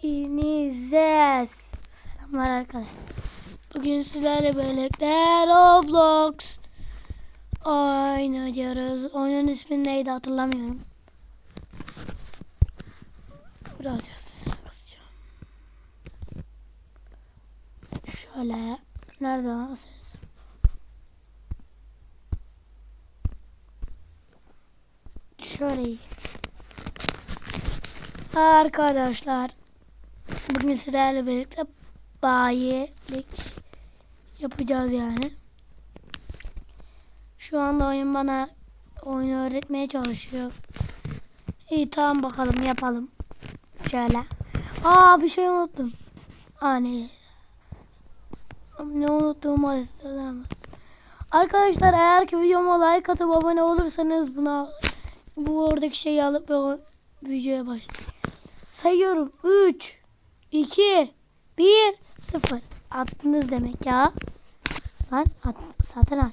Hepinize selamlar arkadaşlar. Bugün sizlerle birlikte Roblox oynayacağız. Oyunun ismi neydi hatırlamıyorum. Biraz sesine basacağım. Şöyle. Nerede o ses? Şöyle. Arkadaşlar bugün sizlerle birlikte bayilik yapacağız yani. Şu anda oyun bana oyunu öğretmeye çalışıyor. İyi tamam bakalım yapalım. Şöyle. Aa bir şey unuttum. Aa ne? Ne unuttuğumu hatırlamıyorum. Arkadaşlar eğer ki videoma like atıp abone olursanız buna bu oradaki şeyi alıp videoya başlayın. Sayıyorum. 3 2 1 0 Attınız demek ya. Lan at, zaten al.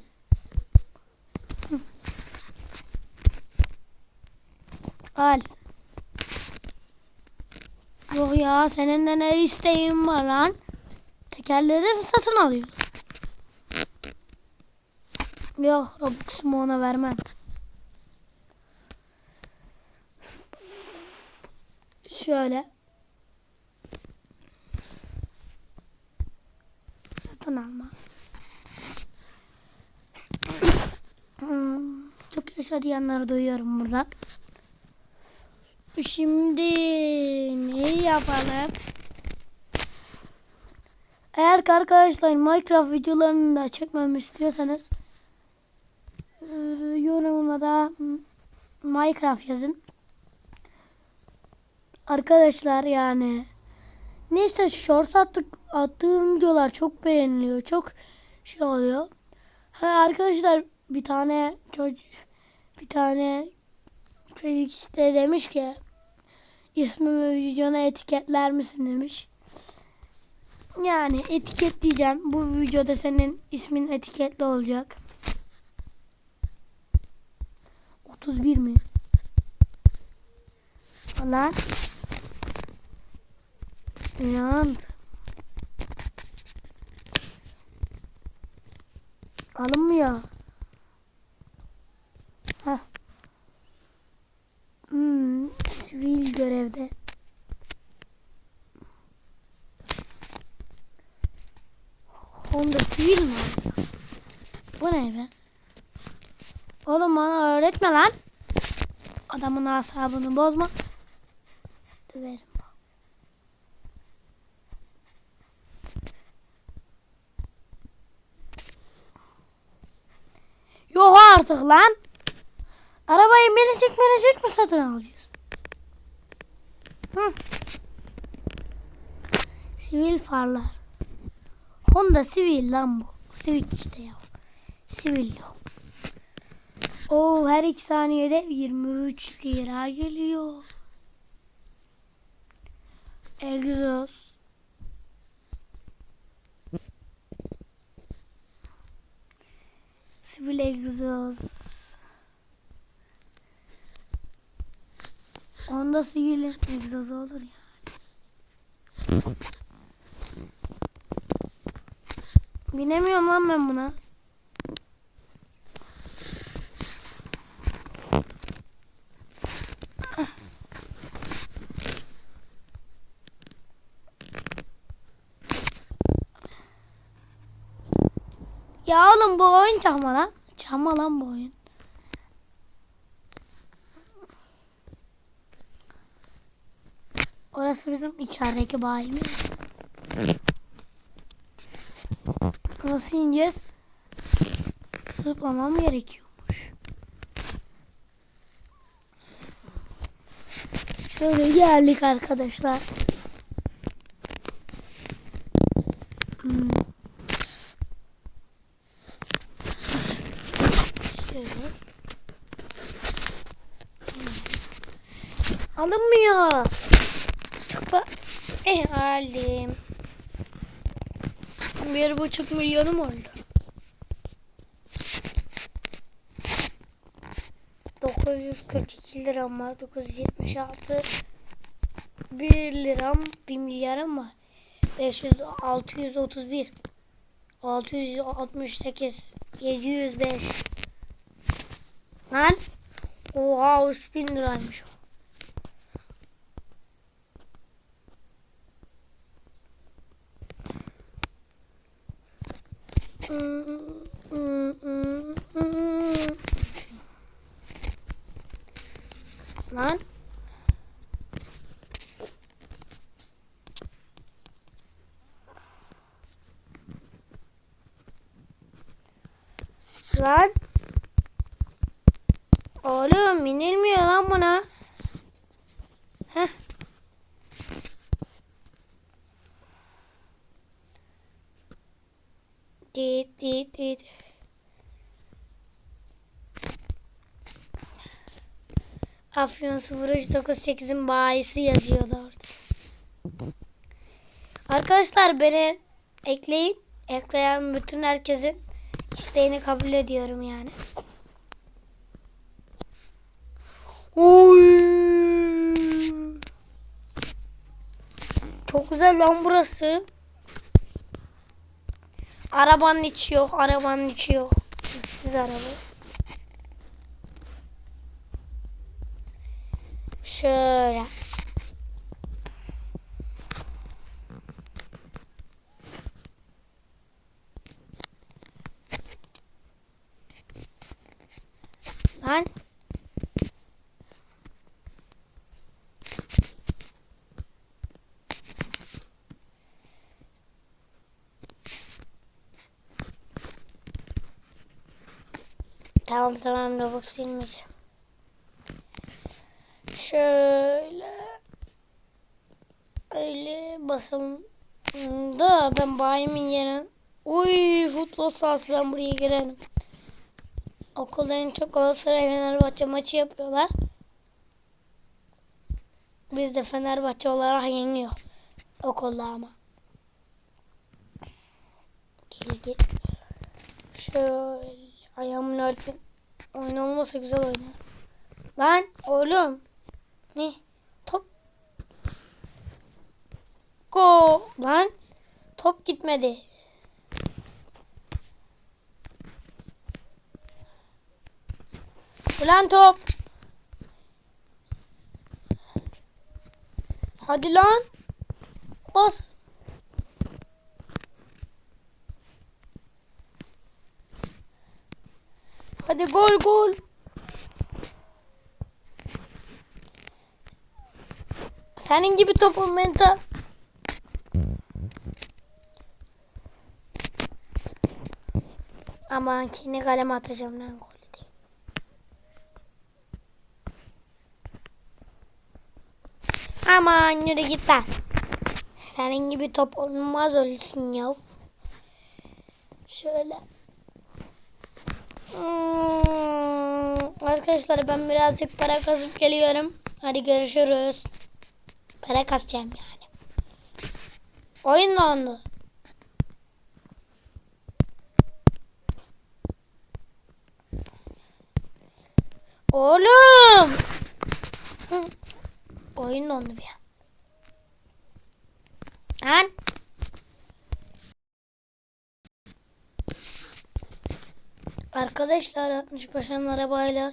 Al. Yok ya senin de ne isteğin var lan? Tekerleri satın alıyoruz. Yok Robux'umu ona vermem. Şöyle. Satın alma. Hmm, Yaşa diyenleri duyuyorum buradan. Şimdi ne yapalım? Eğer arkadaşlar Minecraft videolarını da çekmemi istiyorsanız yorumuna da Minecraft yazın. Arkadaşlar yani neyse shorts attık attığım videolar çok beğeniliyor. Çok şey oluyor. Ha arkadaşlar bir tane çocuk bir tane çocuk işte demiş ki ismimi videona etiketler misin demiş. Yani etiketleyeceğim. Bu videoda senin ismin etiketli olacak. 31 mi? Lan. İnan. Alınmıyor. Heh. Hmm, sivil görevde. Honda sivil mi? Bu ne be? Oğlum bana öğretme lan. Adamın asabını bozma. Döverim. Yok artık lan. Arabayı minicik minicik mi satın alacağız? Hı. Sivil farlar. Honda sivil lan bu. Sivil işte ya. Sivil yok. Oo her iki saniyede 23 lira geliyor. Egzoz. Sivil egzoz. Onda sivil egzoz olur ya. Binemiyorum lan ben buna. Ya oğlum bu oyun çalma lan. Çalma lan bu oyun. Orası bizim içerideki bayimiz. Nasıl ineceğiz? Zıplamam gerekiyormuş. Şöyle geldik arkadaşlar. Hmm. Şöyle. Alınmıyor. Tıkla. Eh aldım. Bir buçuk milyonum oldu. 942 lira var. 976 1 liram 1 milyarım var. 500 631 668 705 Lan Oha 3000 liraymış o. Lan Lan Oğlum inilmiyor lan buna. Heh. Dit dit dit. Afyon 0398'in bayisi yazıyordu orada. Arkadaşlar beni ekleyin. Ekleyen bütün herkesin isteğini kabul ediyorum yani. Oy. Çok güzel lan burası. Arabanın içi yok, arabanın içi yok. Siz araba. Şöyle. Lan. Tamam tamam Robux silmeyeceğim. Şöyle. Öyle basalım. Da ben bayimin yerine. Uy futbol sahası ben buraya girelim. Okulların çok Galatasaray Fenerbahçe maçı yapıyorlar. Biz de Fenerbahçe olarak yeniyor. Okulda ama. Şöyle ayağımın örtün. Oyun güzel oynar. Lan oğlum. Ne? Top. Go. Lan. Top gitmedi. Ulan top. Hadi lan. Bas. Hadi gol gol. Senin gibi topun mental. Aman kendi kaleme atacağım lan diye. Aman yürü git lan. Senin gibi top olmaz olsun ya. Şöyle. Hmm, arkadaşlar ben birazcık para kazıp geliyorum. Hadi görüşürüz. Para kasacağım yani. Oyun dondu. Oğlum. Hı. Bir an. Lan. Arkadaşlar 60 paşanın arabayla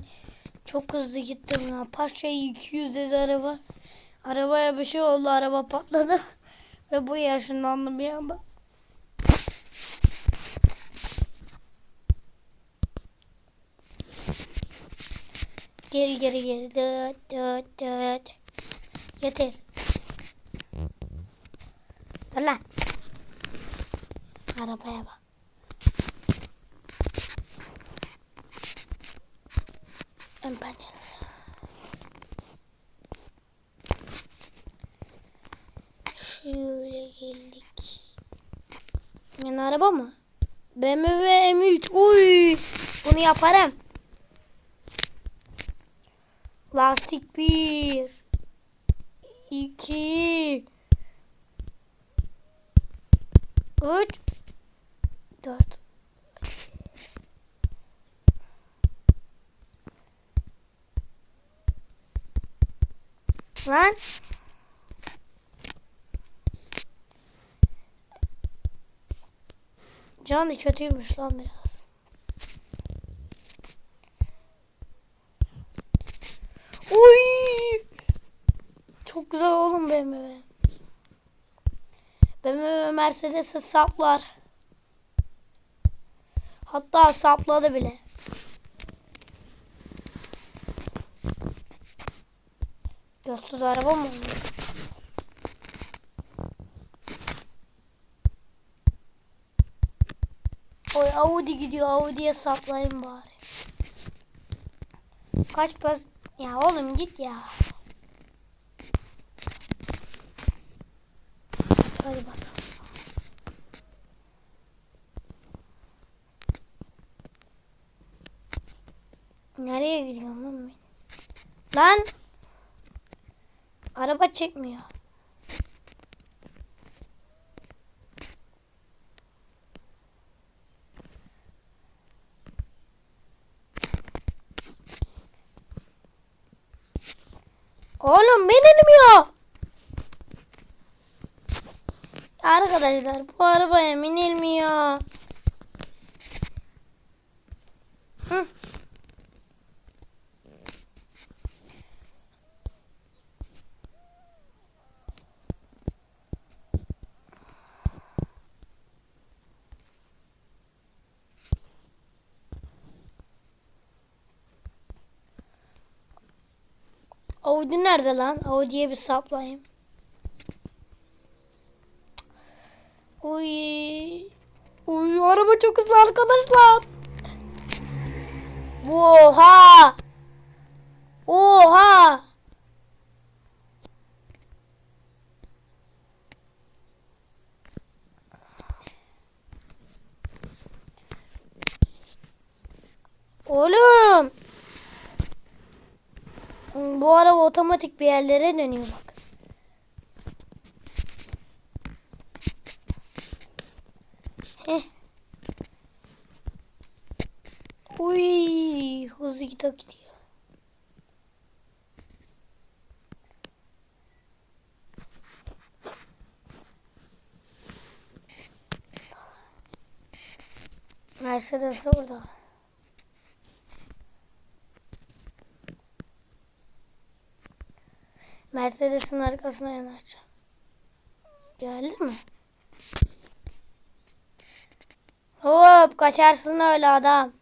çok hızlı gittim ya. Paşa 200 dedi araba. Arabaya bir şey oldu. Araba patladı. Ve bu yaşındandı bir anda. Geri geri geri. Dıt dıt dıt. Yeter. Dur lan. Arabaya bak. and bananas. Şöyle geldik. Yani araba mı? BMW M3. Uy! Bunu yaparım. Lastik 1 2 3 hemen. Canlı kötüymüş lan biraz. Oy! Çok güzel oğlum BMW. BMW Mercedes'e saplar. Hatta sapladı bile. Yosuz araba mı? Oy Audi gidiyor. Audi'ye saplayayım bari. Kaç pas... Ya oğlum git ya. Hadi basalım. Nereye gidiyorum lan ben? Lan! Araba çekmiyor. Oğlum binilmiyor. Arkadaşlar bu arabaya binilmiyor. Audi nerede lan? Audi'ye bir saplayayım. Uy. Uy araba çok hızlı arkadaşlar. Oha. Oha. Oğlum. Bu araba otomatik bir yerlere dönüyor bak. Heh. Uy, hızlı gidiyor gidiyor. Mercedes orada. Mercedes'in arkasına yanaşacağım. Geldi mi? Hop kaçarsın öyle adam.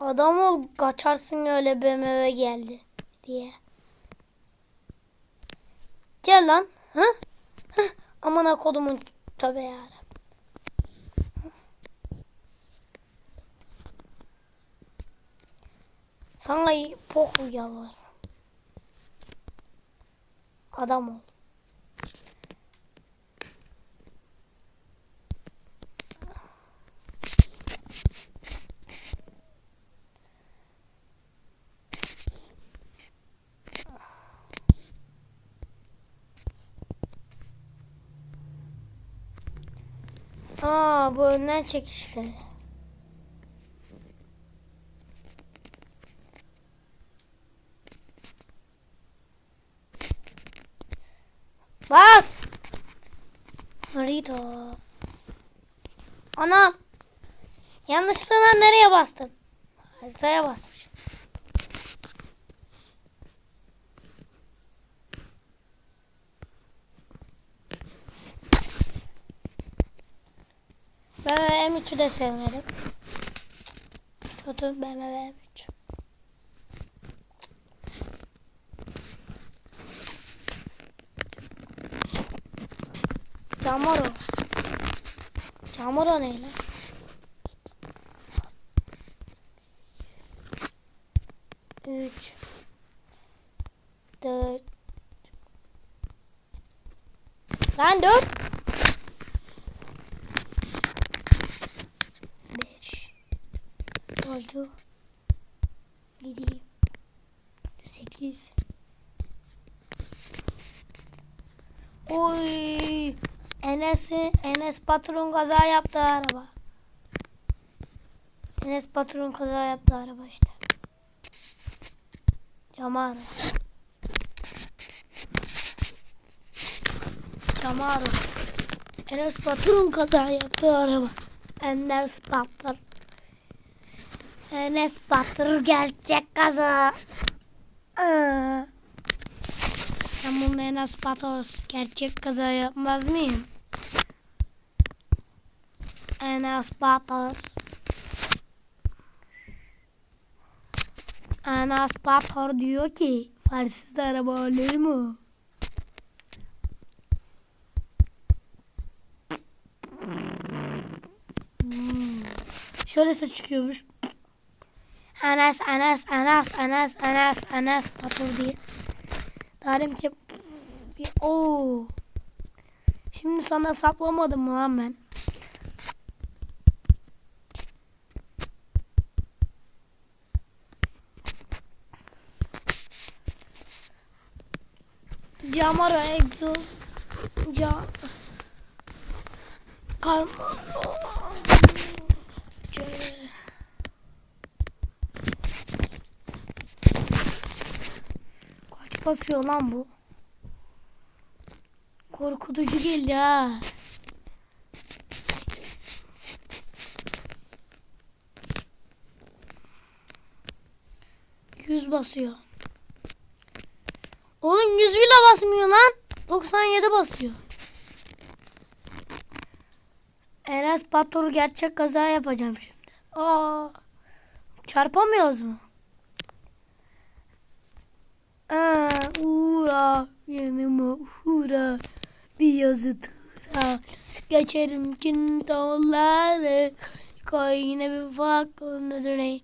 Adam ol kaçarsın öyle BMW geldi diye. Gel lan. Hı? Hı? Aman kodumun tabi yarabbim. Sana poku yalvar. Adam ol. Aa bu önden çekişti. Bas. Harita. Anam. Yanlışlıkla nereye bastım? Haritaya basmış. Ben M3'ü de sevmedim. Kötü ben M3. Camaro. Camaro ne? Üç. Dört. Lan dört. Beş. Altı. Yedi. Sekiz. Oy. Enes patron kaza yaptı araba. Enes patron kaza yaptı araba işte. Camaro. Camaro. Enes Batur'un kaza yaptığı araba. Enes Batur. Enes Batur gerçek kaza. Aa. Ben bunun Enes Batur gerçek kaza yapmaz mıyım? Enes Batur. Enes Batur diyor ki Farsiz araba olur mu? Hmm. Şöyle ses çıkıyormuş. Enes, Enes, Enes, Enes, Enes, Enes Batur diye. Derim ki o. Şimdi sana saplamadım mı lan ben? Camaro egzoz. Cam. Karma. Kaç basıyor lan bu? Korkutucu geldi ha. Yüz basıyor. Oğlum 100 bile basmıyor lan. 97 basıyor. Enes Batur gerçek kaza yapacağım şimdi. Aa, çarpamıyoruz mu? Aa, uğra yanıma uğra bir yazı tıra geçerim kin dağları koy yine bir bak önüne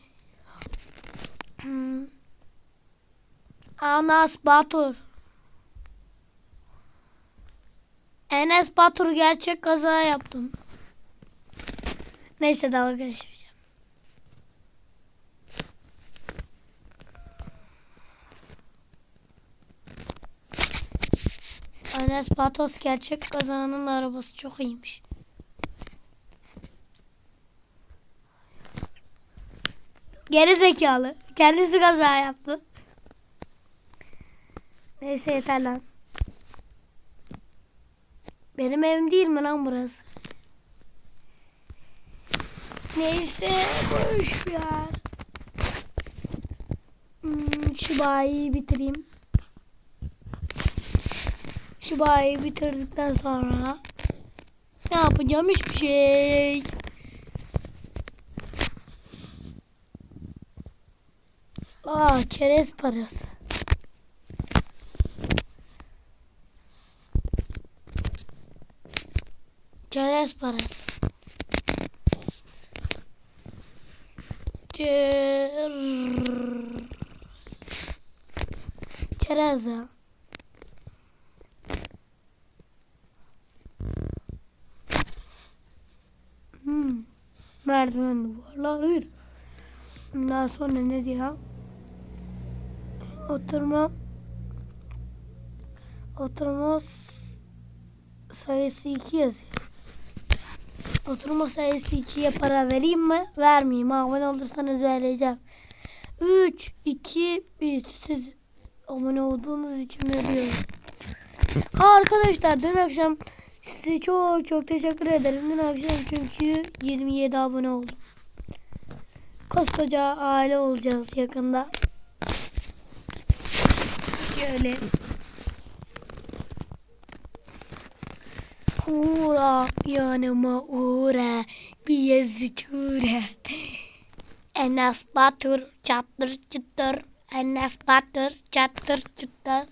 hmm. Anas Batur Enes Batur gerçek kaza yaptım. Neyse dalga geçmeyeceğim. Enes Batos gerçek kazananın arabası çok iyiymiş. Geri zekalı. Kendisi kaza yaptı. Neyse yeter lan. Benim evim değil mi lan burası? Neyse boş ver. Hmm, şu bayiyi bitireyim. Şu bayiyi bitirdikten sonra ne yapacağım hiçbir şey. Aa çerez parası. Çerez parası. Çer... Çerez ya. Hmm. Merdiven duvarları. Daha sonra ne diyor? Oturma oturma sayısı 2 yazıyor. Oturma sayısı 2'ye para vereyim mi? Vermeyeyim. Abone olursanız vereceğim. 3, 2, 1. Siz abone olduğunuz için veriyorum. Ha arkadaşlar dün akşam size çok çok teşekkür ederim. Dün akşam çünkü 27 abone oldum. Koskoca aile olacağız yakında. Şöyle. Uğra yanıma uğra bir yazı tura. Enes Batur çatır çıtır. Enes Batur çatır çıtır.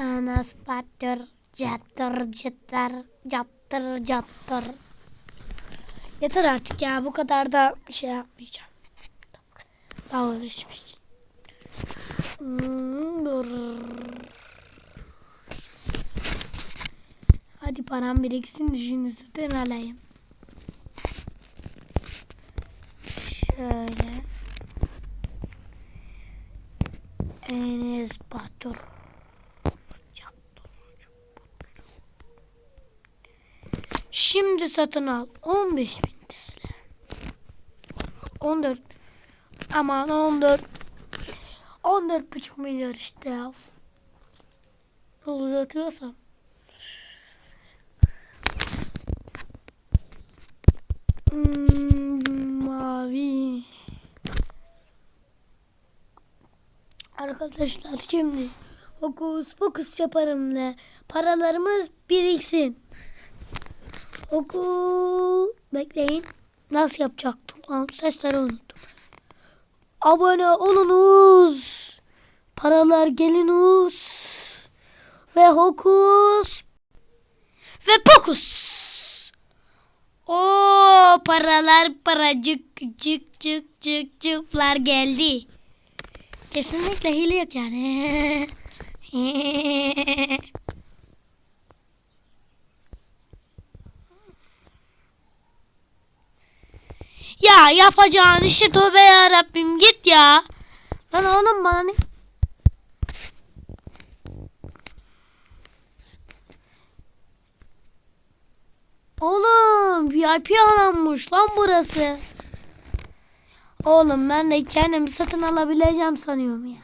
Enes Batur çatır çıtır. Çatır çatır. Yeter artık ya bu kadar da şey yapmayacağım. Dalga geçmiş. Hmm. Hadi param biriksin düşünüzden alayım. Şöyle. Enes Batur. Şimdi satın al. 15 bin TL. 14 Aman 14. 14 buçuk milyar işte ya. Uzatıyorsam. Hmm, mavi. Arkadaşlar şimdi fokus fokus yaparım ne? Paralarımız biriksin. Fokus. Bekleyin. Nasıl yapacaktım lan? Sesleri unuttum. Abone olunuz. Paralar gelinuz. Ve hokus. Ve pokus. O paralar paracık cık cık cık cıklar geldi. Kesinlikle hile yok yani. ya yapacağın işi tövbe ya Rabbim git ya. Lan oğlum bana ne? Oğlum VIP alanmış lan burası. Oğlum ben de kendimi satın alabileceğim sanıyorum ya.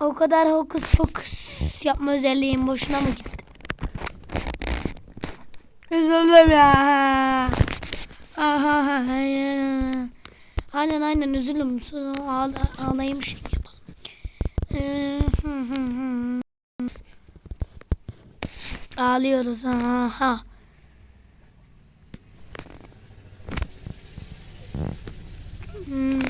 O kadar hokus pokus yapma özelliğim boşuna mı gitti? Üzüldüm ya. Aha, aynen. Aynen aynen üzüldüm. Ağla, ağlayayım şey yapalım. Ee. Ağlıyoruz. Aha. Hmm.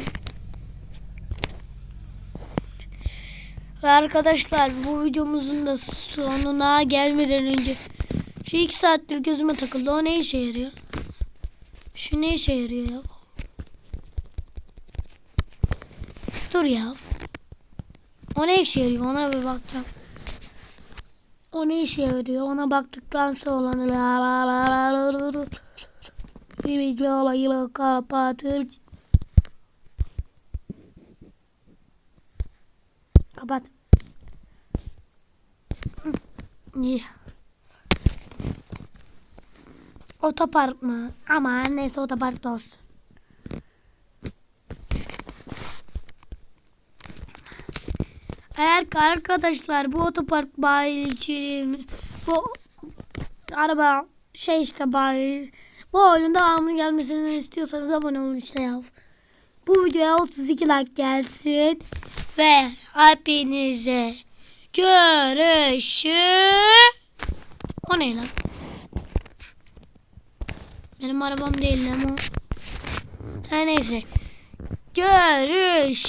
Ve arkadaşlar bu videomuzun da sonuna gelmeden önce şu iki saattir gözüme takıldı. O ne işe yarıyor? Şu ne işe yarıyor ya? Dur ya. O ne işe yarıyor? Ona bir bakacağım. O ne işe yarıyor? Ona baktıktan sonra la la la la la la bir video olayı kapatır. Kapat. İyi. Otopark mı? Ama neyse otopark da olsun. Eğer arkadaşlar bu otopark bayici bu araba şey işte bayi bu oyunun devamlı gelmesini istiyorsanız abone olun işte ya. Bu videoya 32 like gelsin ve hepinize görüşürüz. O ne lan? Benim arabam değil o. Her neyse. Görüşürüz.